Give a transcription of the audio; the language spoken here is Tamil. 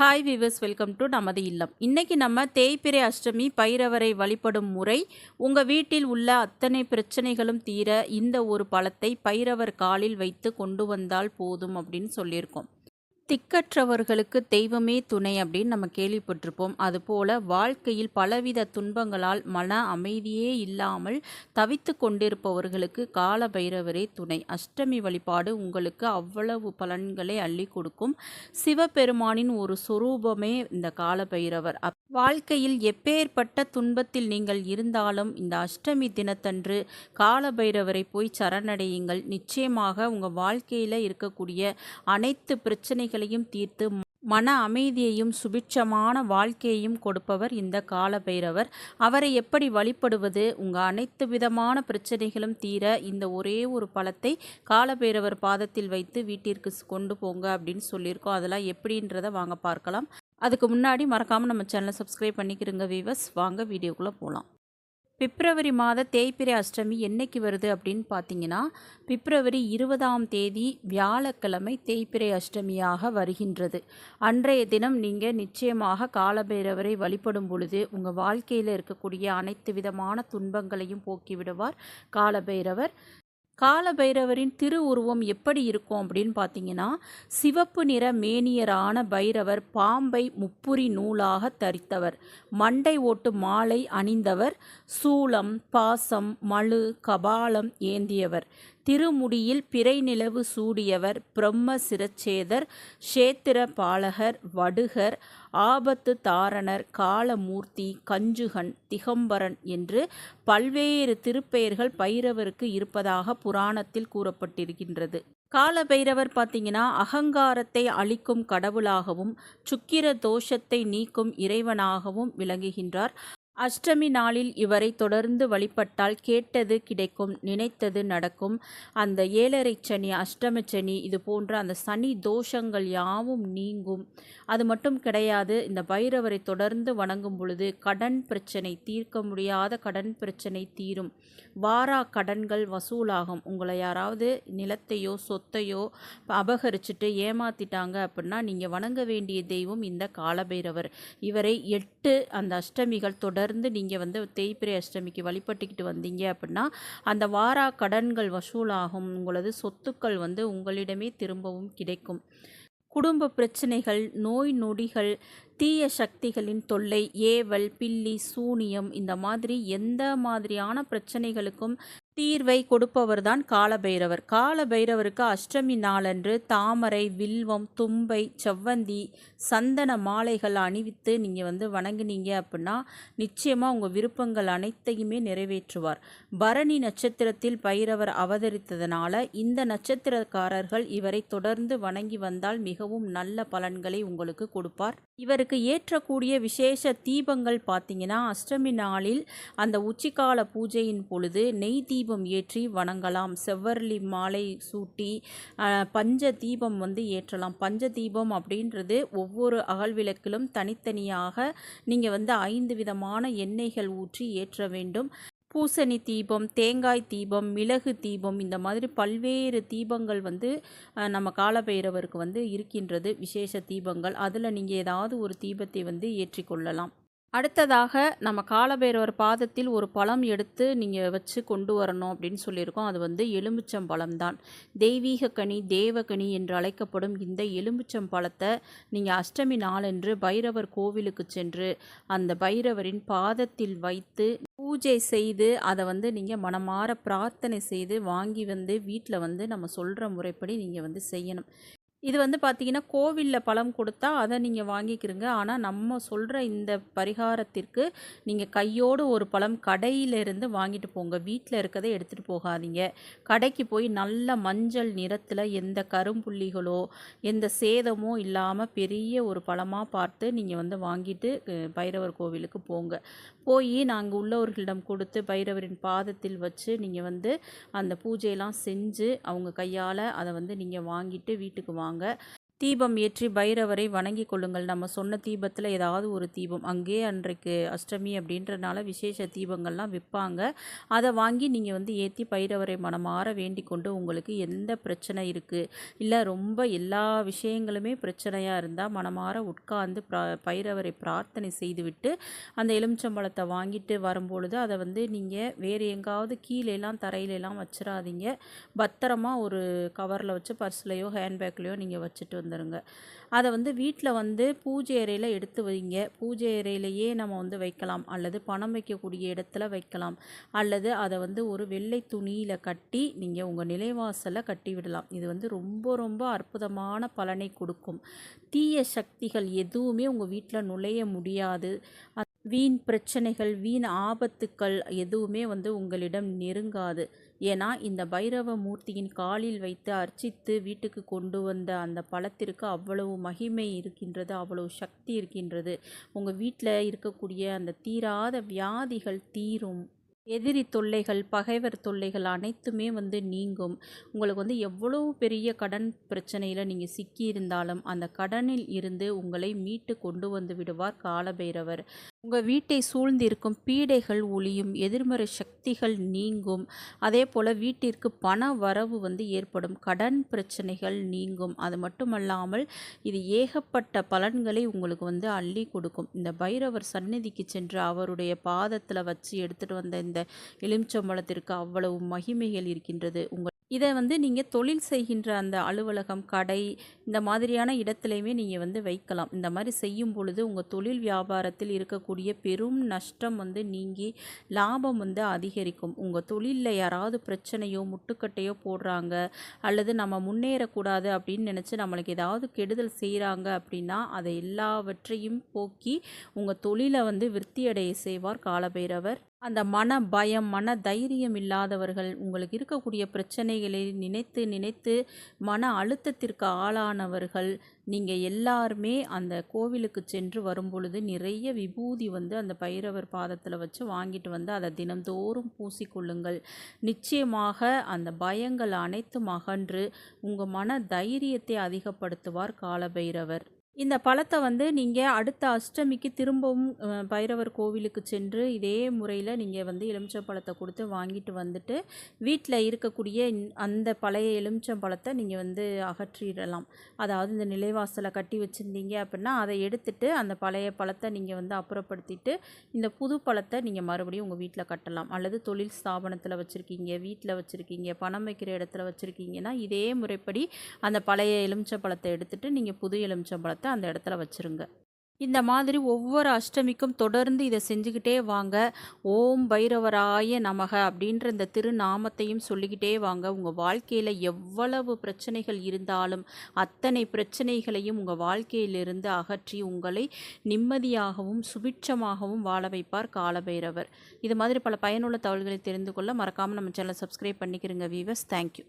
ஹாய் விவர்ஸ் வெல்கம் டு நமது இல்லம். இன்றைக்கி நம்ம தேய்பிரை அஷ்டமி பைரவரை வழிபடும் முறை உங்கள் வீட்டில் உள்ள அத்தனை பிரச்சனைகளும் தீர இந்த ஒரு பழத்தை பைரவர் காலில் வைத்து கொண்டு வந்தால் போதும் அப்படின்னு சொல்லியிருக்கோம். திக்கற்றவர்களுக்கு தெய்வமே துணை அப்படின்னு நம்ம கேள்விப்பட்டிருப்போம். அதுபோல வாழ்க்கையில் பலவித துன்பங்களால் மன அமைதியே இல்லாமல் தவித்து கொண்டிருப்பவர்களுக்கு கால பைரவரே துணை. அஷ்டமி வழிபாடு உங்களுக்கு அவ்வளவு பலன்களை அள்ளி கொடுக்கும். சிவபெருமானின் ஒரு சுரூபமே இந்த கால பைரவர் வாழ்க்கையில் எப்பேற்பட்ட துன்பத்தில் நீங்கள் இருந்தாலும் இந்த அஷ்டமி தினத்தன்று கால பைரவரை போய் சரணடையுங்கள். நிச்சயமாக உங்கள் வாழ்க்கையில் இருக்கக்கூடிய அனைத்து பிரச்சனைகள் பிரச்சனைகளையும் தீர்த்து மன அமைதியையும் சுபிட்சமான வாழ்க்கையையும் கொடுப்பவர் இந்த கால பைரவர் அவரை எப்படி வழிபடுவது? உங்கள் அனைத்து விதமான பிரச்சனைகளும் தீர இந்த ஒரே ஒரு பழத்தை காலபைரவர் பாதத்தில் வைத்து வீட்டிற்கு கொண்டு போங்க அப்படின்னு சொல்லியிருக்கோம். அதெல்லாம் எப்படின்றத வாங்க பார்க்கலாம். அதுக்கு முன்னாடி மறக்காமல் நம்ம சேனலை சப்ஸ்கிரைப் பண்ணிக்கிறோங்க வீவர்ஸ் வாங்க வீடியோக்குள்ளே போகலாம் பிப்ரவரி மாத தேய்பிரை அஷ்டமி என்னைக்கு வருது அப்படின்னு பார்த்தீங்கன்னா பிப்ரவரி இருபதாம் தேதி வியாழக்கிழமை தேய்பிரை அஷ்டமியாக வருகின்றது. அன்றைய தினம் நீங்கள் நிச்சயமாக காலபைரவரை வழிபடும் பொழுது உங்கள் வாழ்க்கையில் இருக்கக்கூடிய அனைத்து விதமான துன்பங்களையும் போக்கிவிடுவார் காலபைரவர். காலபைரவரின் திருவுருவம் எப்படி இருக்கும் அப்படின்னு பார்த்தீங்கன்னா சிவப்பு நிற மேனியரான பைரவர் பாம்பை முப்புரி நூலாக தரித்தவர். மண்டை ஓட்டு மாலை அணிந்தவர் சூளம் பாசம் மழு கபாலம் ஏந்தியவர். திருமுடியில் பிறை நிலவு சூடியவர் பிரம்ம சிரச்சேதர் ஷேத்திர பாலகர் வடுகர் ஆபத்து தாரணர் காலமூர்த்தி கஞ்சுகன் திகம்பரன் என்று பல்வேறு திருப்பெயர்கள் பைரவருக்கு இருப்பதாக புராணத்தில் கூறப்பட்டிருக்கின்றது. கால பைரவர் பார்த்தீங்கன்னா அகங்காரத்தை அழிக்கும் கடவுளாகவும் சுக்கிர தோஷத்தை நீக்கும் இறைவனாகவும் விளங்குகின்றார். அஷ்டமி நாளில் இவரை தொடர்ந்து வழிபட்டால் கேட்டது கிடைக்கும் நினைத்தது நடக்கும். அந்த ஏழரை சனி அஷ்டம சனி இது போன்ற அந்த சனி தோஷங்கள் யாவும் நீங்கும். அது மட்டும் கிடையாது இந்த பைரவரை தொடர்ந்து வணங்கும் பொழுது கடன் பிரச்சனை தீர்க்க முடியாத கடன் பிரச்சனை தீரும். வாரா கடன்கள் வசூலாகும். உங்களை யாராவது நிலத்தையோ சொத்தையோ அபகரிச்சுட்டு ஏமாத்திட்டாங்க அப்படின்னா நீங்கள் வணங்க வேண்டிய தெய்வம் இந்த காலபைரவர். இவரை எட்டு அந்த அஷ்டமிகள் தொடர் தொடர்ந்து நீங்கள் வந்து தேய்பிரை அஷ்டமிக்கு வழிபட்டுக்கிட்டு வந்தீங்க அப்படின்னா அந்த வாரா கடன்கள் வசூலாகும். உங்களது சொத்துக்கள் வந்து உங்களிடமே திரும்பவும் கிடைக்கும். குடும்ப பிரச்சனைகள் நோய் நொடிகள் தீய சக்திகளின் தொல்லை ஏவல் பில்லி சூனியம் இந்த மாதிரி எந்த மாதிரியான பிரச்சனைகளுக்கும் தீர்வை கொடுப்பவர்தான் காலபைரவர். காலபைரவருக்கு அஷ்டமி நாளன்று தாமரை வில்வம் தும்பை செவ்வந்தி சந்தன மாலைகள் அணிவித்து நீங்கள் வந்து வணங்குனீங்க அப்படின்னா நிச்சயமாக உங்கள் விருப்பங்கள் அனைத்தையுமே நிறைவேற்றுவார். பரணி நட்சத்திரத்தில் பைரவர் அவதரித்ததனால இந்த நட்சத்திரக்காரர்கள் இவரை தொடர்ந்து வணங்கி வந்தால் மிகவும் நல்ல பலன்களை உங்களுக்கு கொடுப்பார். இவருக்கு ஏற்றக்கூடிய விசேஷ தீபங்கள் பார்த்தீங்கன்னா அஷ்டமி நாளில் அந்த உச்சிக்கால பூஜையின் பொழுது நெய் தீபம் தீபம் ஏற்றி வணங்கலாம். செவ்வரளி மாலை சூட்டி பஞ்ச தீபம் வந்து ஏற்றலாம். பஞ்ச தீபம் அப்படின்றது ஒவ்வொரு அகல்விளக்கிலும் தனித்தனியாக நீங்கள் வந்து ஐந்து விதமான எண்ணெய்கள் ஊற்றி ஏற்ற வேண்டும். பூசணி தீபம் தேங்காய் தீபம் மிளகு தீபம் இந்த மாதிரி பல்வேறு தீபங்கள் வந்து நம்ம காலபைரவருக்கு வந்து இருக்கின்றது. விசேஷ தீபங்கள். அதில் நீங்கள் ஏதாவது ஒரு தீபத்தை வந்து ஏற்றிக்கொள்ளலாம் அடுத்ததாக நம்ம காலபைரவர் பாதத்தில் ஒரு பழம் எடுத்து நீங்கள் வச்சு கொண்டு வரணும் அப்படின்னு சொல்லியிருக்கோம். அது வந்து எலுமிச்சம்பழம் தான் தெய்வீக கனி தேவகனி என்று அழைக்கப்படும் இந்த எலுமிச்சம் பழத்தை நீங்கள் அஷ்டமி நாளன்று பைரவர் கோவிலுக்கு சென்று அந்த பைரவரின் பாதத்தில் வைத்து பூஜை செய்து அதை வந்து நீங்கள் மனமாற பிரார்த்தனை செய்து வாங்கி வந்து வீட்டில் வந்து நம்ம சொல்கிற முறைப்படி நீங்கள் வந்து செய்யணும். இது வந்து பார்த்தீங்கன்னா கோவிலில் பழம் கொடுத்தா அதை நீங்கள் வாங்கிக்கிறீங்க ஆனால் நம்ம சொல்கிற இந்த பரிகாரத்திற்கு நீங்கள் கையோடு ஒரு பழம் கடையிலிருந்து வாங்கிட்டு போங்க. வீட்டில் இருக்கதை எடுத்துகிட்டு போகாதீங்க. கடைக்கு போய் நல்ல மஞ்சள் நிறத்தில் எந்த கரும்புள்ளிகளோ எந்த சேதமோ இல்லாமல் பெரிய ஒரு பழமாக பார்த்து நீங்கள் வந்து வாங்கிட்டு பைரவர் கோவிலுக்கு போங்க. போய் நாங்கள் உள்ளவர்களிடம் கொடுத்து பைரவரின் பாதத்தில் வச்சு நீங்கள் வந்து அந்த பூஜையெல்லாம் செஞ்சு அவங்க கையால் அதை வந்து நீங்கள் வாங்கிட்டு வீட்டுக்கு வாங்க வாங்க தீபம் ஏற்றி பைரவரை வணங்கி கொள்ளுங்கள். நம்ம சொன்ன தீபத்தில் ஏதாவது ஒரு தீபம் அங்கேயே அன்றைக்கு அஷ்டமி அப்படின்றனால விசேஷ தீபங்கள்லாம் விற்பாங்க அதை வாங்கி நீங்கள் வந்து ஏற்றி பைரவரை மனமாற வேண்டிக் கொண்டு உங்களுக்கு எந்த பிரச்சனை இருக்குது இல்லை ரொம்ப எல்லா விஷயங்களுமே பிரச்சனையாக இருந்தால் மனமாற உட்கார்ந்து பைரவரை பிரார்த்தனை செய்துவிட்டு அந்த எலுமிச்சம்பழத்தை வாங்கிட்டு வரும்பொழுது அதை வந்து நீங்கள் வேறு எங்காவது கீழேலாம் தரையிலெல்லாம் வச்சிடாதீங்க பத்திரமா ஒரு கவரில் வச்சு பர்ஸ்லையோ ஹேண்ட்பேக்லேயோ நீங்கள் வச்சுட்டு வந்து வந்துடுங்க அதை வந்து வீட்டில் வந்து பூஜை அறையில் எடுத்து வைங்க. பூஜை அறையிலேயே நம்ம வந்து வைக்கலாம். அல்லது பணம் வைக்கக்கூடிய இடத்துல வைக்கலாம். அல்லது அதை வந்து ஒரு வெள்ளை துணியில் கட்டி நீங்கள் உங்கள் நிலைவாசலில் கட்டி விடலாம். இது வந்து ரொம்ப ரொம்ப அற்புதமான பலனை கொடுக்கும். தீய சக்திகள் எதுவுமே உங்கள் வீட்டில் நுழைய முடியாது. வீண் பிரச்சனைகள் வீண் ஆபத்துக்கள் எதுவுமே வந்து உங்களிடம் நெருங்காது. ஏன்னா இந்த பைரவ மூர்த்தியின் காலில் வைத்து அர்ச்சித்து வீட்டுக்கு கொண்டு வந்த அந்த பழத்திற்கு அவ்வளவு மகிமை இருக்கின்றது அவ்வளவு சக்தி இருக்கின்றது. உங்கள் வீட்டில் இருக்கக்கூடிய அந்த தீராத வியாதிகள் தீரும். எதிரி தொல்லைகள் பகைவர் தொல்லைகள் அனைத்துமே வந்து நீங்கும். உங்களுக்கு வந்து எவ்வளோ பெரிய கடன் பிரச்சனையில் நீங்கள் சிக்கியிருந்தாலும் அந்த கடனில் இருந்து உங்களை மீட்டு கொண்டு வந்து விடுவார் காலபைரவர். உங்கள் வீட்டை சூழ்ந்திருக்கும் பீடைகள் ஒளியும் எதிர்மறை சக்திகள் நீங்கும். அதே போல் வீட்டிற்கு பண வரவு வந்து ஏற்படும். கடன் பிரச்சனைகள் நீங்கும். அது மட்டுமல்லாமல் இது ஏகப்பட்ட பலன்களை உங்களுக்கு வந்து அள்ளி கொடுக்கும். இந்த பைரவர் சந்நிதிக்கு சென்று அவருடைய பாதத்தில் வச்சு எடுத்துகிட்டு வந்த இந்த எலுமிச்சம்பழத்திற்கு அவ்வளவு மகிமைகள் இருக்கின்றது. உங்கள் இதை வந்து நீங்கள் தொழில் செய்கின்ற அந்த அலுவலகம் கடை இந்த மாதிரியான இடத்துலையுமே நீங்கள் வந்து வைக்கலாம். இந்த மாதிரி செய்யும் பொழுது உங்கள் தொழில் வியாபாரத்தில் இருக்கக்கூடிய பெரும் நஷ்டம் வந்து நீங்கி லாபம் வந்து அதிகரிக்கும். உங்கள் தொழிலில் யாராவது பிரச்சனையோ முட்டுக்கட்டையோ போடுறாங்க அல்லது நம்ம முன்னேறக்கூடாது அப்படின்னு நினச்சி நம்மளுக்கு ஏதாவது கெடுதல் செய்கிறாங்க அப்படின்னா அதை எல்லாவற்றையும் போக்கி உங்கள் தொழிலை வந்து விருத்தியடைய செய்வார் காலபைரவர். அந்த மன பயம் மன தைரியம் இல்லாதவர்கள் உங்களுக்கு இருக்கக்கூடிய பிரச்சனைகளை நினைத்து நினைத்து மன அழுத்தத்திற்கு ஆளானவர்கள் நீங்கள் எல்லாருமே அந்த கோவிலுக்கு சென்று வரும்பொழுது நிறைய விபூதி வந்து அந்த பைரவர் பாதத்தில் வச்சு வாங்கிட்டு வந்து அதை தினந்தோறும் பூசிக்கொள்ளுங்கள். நிச்சயமாக அந்த பயங்கள் அனைத்தும் அகன்று உங்கள் மன தைரியத்தை அதிகப்படுத்துவார் காலபைரவர். இந்த பழத்தை வந்து நீங்கள் அடுத்த அஷ்டமிக்கு திரும்பவும் பைரவர் கோவிலுக்கு சென்று இதே முறையில் நீங்கள் வந்து எலுமிச்சம் பழத்தை கொடுத்து வாங்கிட்டு வந்துட்டு வீட்டில் இருக்கக்கூடிய அந்த பழைய எலுமிச்சம் பழத்தை நீங்கள் வந்து அகற்றிடலாம். அதாவது இந்த நிலைவாசலை கட்டி வச்சுருந்தீங்க அப்படின்னா அதை எடுத்துட்டு அந்த பழைய பழத்தை நீங்கள் வந்து அப்புறப்படுத்திட்டு இந்த புது பழத்தை நீங்கள் மறுபடியும் உங்கள் வீட்டில் கட்டலாம். அல்லது தொழில் ஸ்தாபனத்தில் வச்சுருக்கீங்க வீட்டில் வச்சுருக்கீங்க பணம் வைக்கிற இடத்துல வச்சுருக்கீங்கன்னா இதே முறைப்படி அந்த பழைய எலுமிச்சம் பழத்தை எடுத்துகிட்டு நீங்கள் புது எலுமிச்சம் எடுத்து அந்த இடத்துல வச்சுருங்க. இந்த மாதிரி ஒவ்வொரு அஷ்டமிக்கும் தொடர்ந்து இதை செஞ்சுக்கிட்டே வாங்க. ஓம் பைரவராய நமக அப்படின்ற இந்த திருநாமத்தையும் சொல்லிக்கிட்டே வாங்க. உங்கள் வாழ்க்கையில் எவ்வளவு பிரச்சனைகள் இருந்தாலும் அத்தனை பிரச்சனைகளையும் உங்கள் வாழ்க்கையிலிருந்து அகற்றி உங்களை நிம்மதியாகவும் சுபிட்சமாகவும் வாழ வைப்பார் காலபைரவர். இது மாதிரி பல பயனுள்ள தகவல்களை தெரிந்து கொள்ள மறக்காமல் நம்ம சேனலை சப்ஸ்கிரைப் பண்ணிக்கிறங்க வீவர்ஸ் தேங்க்யூ